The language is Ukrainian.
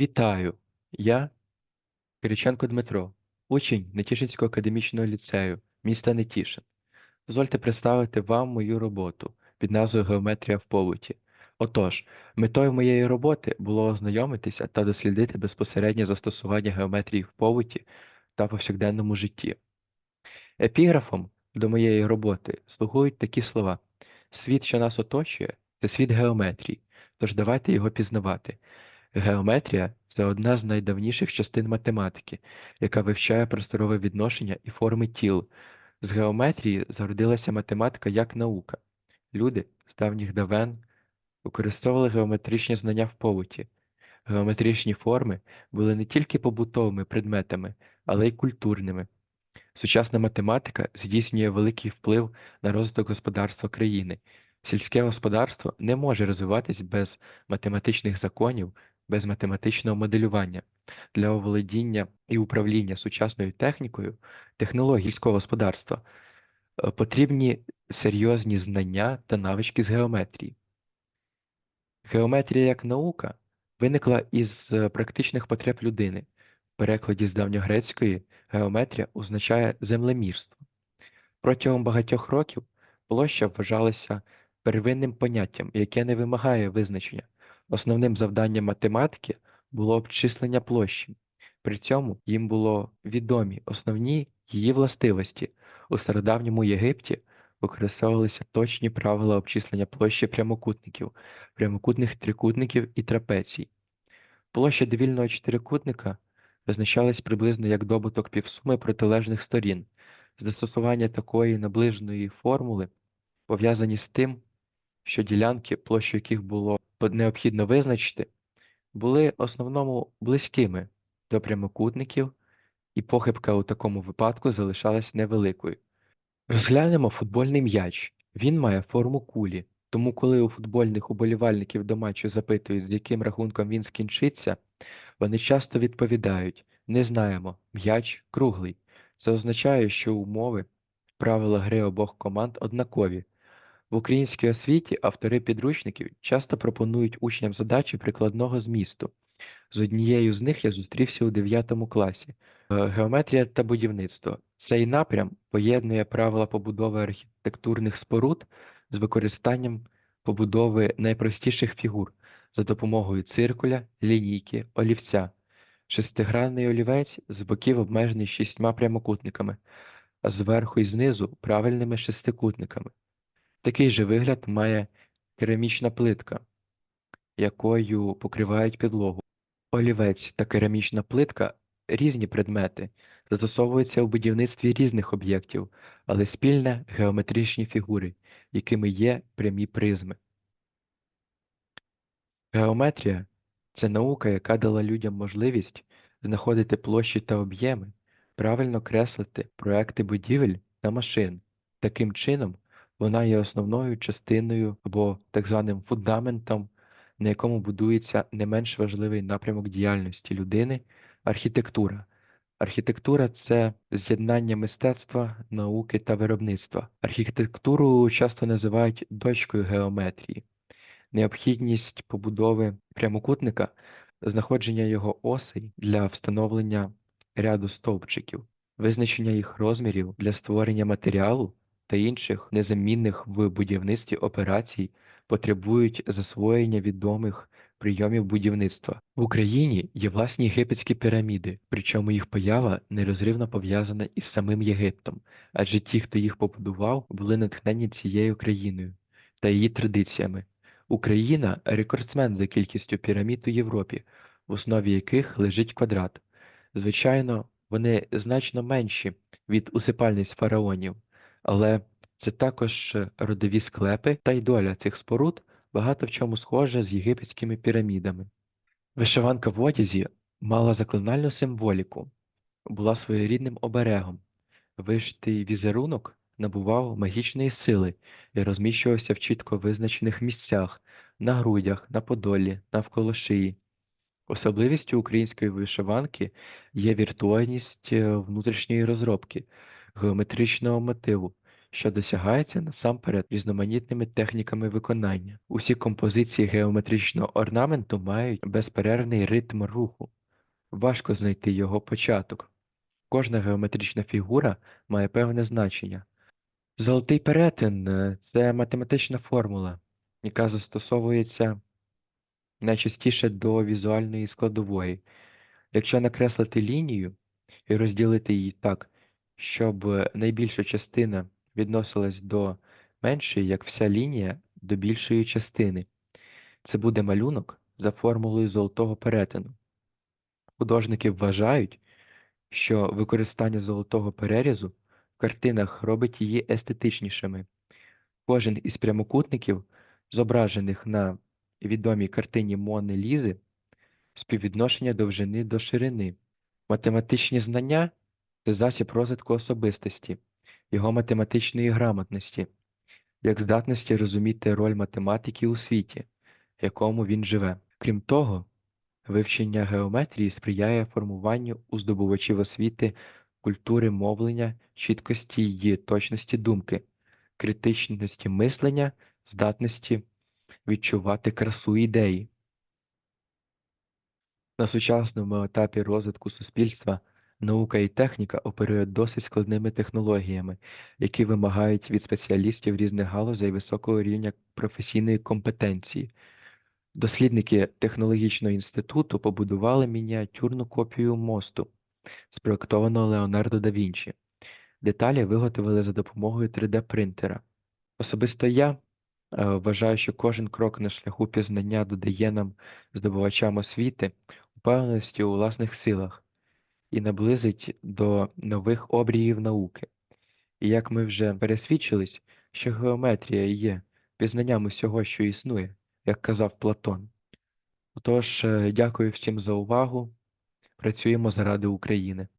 Вітаю! Я Кириченко Дмитро, учень Нетішинського академічного ліцею міста Нетішин. Дозвольте представити вам мою роботу під назвою Геометрія в побуті. Отож, метою моєї роботи було ознайомитися та дослідити безпосереднє застосування геометрії в побуті та повсякденному житті. Епіграфом до моєї роботи слугують такі слова: світ, що нас оточує, це світ геометрії, тож давайте його пізнавати. Геометрія це одна з найдавніших частин математики, яка вивчає просторове відношення і форми тіл. З геометрії зародилася математика як наука. Люди з давніх давен використовували геометричні знання в побуті. Геометричні форми були не тільки побутовими предметами, але й культурними. Сучасна математика здійснює великий вплив на розвиток господарства країни. Сільське господарство не може розвиватись без математичних законів, без математичного моделювання. Для оволодіння і управління сучасною технікою, технологій сільського господарства е, потрібні серйозні знання та навички з геометрії. Геометрія як наука виникла із е, практичних потреб людини. В перекладі з давньогрецької геометрія означає землемірство. Протягом багатьох років площа вважалася первинним поняттям, яке не вимагає визначення. Основним завданням математики було обчислення площі. При цьому їм було відомі основні її властивості. У стародавньому Єгипті використовувалися точні правила обчислення площі прямокутників, прямокутних трикутників і трапецій. Площа довільного чотирикутника визначалась приблизно як добуток півсуми протилежних сторін. Застосування такої наближеної формули пов'язані з тим, що ділянки, площу яких було необхідно визначити, були основному близькими до прямокутників, і похибка у такому випадку залишалась невеликою. Розглянемо футбольний м'яч. Він має форму кулі, тому коли у футбольних уболівальників до матчу запитують, з яким рахунком він скінчиться, вони часто відповідають не знаємо, м'яч круглий. Це означає, що умови, правила гри обох команд однакові. В українській освіті автори підручників часто пропонують учням задачі прикладного змісту. З однією з них я зустрівся у 9 класі. Е, Геометрія та будівництво. Цей напрям поєднує правила побудови архітектурних споруд з використанням побудови найпростіших фігур за допомогою циркуля, лінійки, олівця. Шестигранний олівець з боків обмежений шістьма прямокутниками, а зверху і знизу правильними шестикутниками. Такий же вигляд має керамічна плитка, якою покривають підлогу. Олівець та керамічна плитка різні предмети, застосовуються у будівництві різних об'єктів, але спільне геометричні фігури, якими є прямі призми. Геометрія це наука, яка дала людям можливість знаходити площі та об'єми, правильно креслити проекти будівель та машин. Таким чином, вона є основною частиною або так званим фундаментом, на якому будується не менш важливий напрямок діяльності людини архітектура. Архітектура це з'єднання мистецтва, науки та виробництва. Архітектуру часто називають дочкою геометрії. Необхідність побудови прямокутника, знаходження його осей для встановлення ряду стовпчиків, визначення їх розмірів для створення матеріалу та інших незамінних в будівництві операцій потребують засвоєння відомих прийомів будівництва. В Україні є власні єгипетські піраміди, причому їх поява нерозривно пов'язана із самим Єгиптом, адже ті, хто їх побудував, були натхнені цією країною та її традиціями. Україна рекордсмен за кількістю пірамід у Європі, в основі яких лежить квадрат. Звичайно, вони значно менші від усипальниць фараонів, але це також родові склепи та й доля цих споруд багато в чому схожа з єгипетськими пірамідами. Вишиванка в одязі мала заклинальну символіку, була своєрідним оберегом. Вишитий візерунок набував магічної сили і розміщувався в чітко визначених місцях на грудях, на подолі, навколо шиї. Особливістю української вишиванки є віртуозність е, внутрішньої розробки, геометричного мотиву, що досягається насамперед різноманітними техніками виконання. Усі композиції геометричного орнаменту мають безперервний ритм руху. Важко знайти його початок. Кожна геометрична фігура має певне значення. Золотий перетин е, це математична формула, яка застосовується найчастіше до візуальної складової. Якщо накреслити лінію і розділити її так, щоб найбільша частина відносилась до меншої, як вся лінія до більшої частини, це буде малюнок за формулою золотого перетину. Художники вважають, що використання золотого перерізу в картинах робить її естетичнішими. Кожен із прямокутників, зображених на відомій картині Мони Лізи, співвідношення довжини до ширини. Математичні знання це засіб розвитку особистості, його математичної грамотності, як здатності розуміти роль математики у світі, в якому він живе. Крім того, вивчення геометрії сприяє формуванню у здобувачів освіти культури мовлення, чіткості й точності думки, критичності мислення, здатності відчувати красу ідеї. На сучасному етапі розвитку суспільства наука і техніка оперують досить складними технологіями, які вимагають від спеціалістів різних галузей високого рівня професійної компетенції. Дослідники технологічного інституту побудували мініатюрну копію мосту, спроектованого Леонардо да Вінчі. Деталі виготовили за допомогою 3D-принтера. Особисто я е, вважаю, що кожен крок на шляху пізнання додає нам, здобувачам освіти, впевненості у власних силах і наблизить до нових обріїв науки. І як ми вже пересвідчились, що геометрія є пізнанням усього, що існує, як казав Платон. Отож, е, дякую всім за увагу. Працюємо заради України.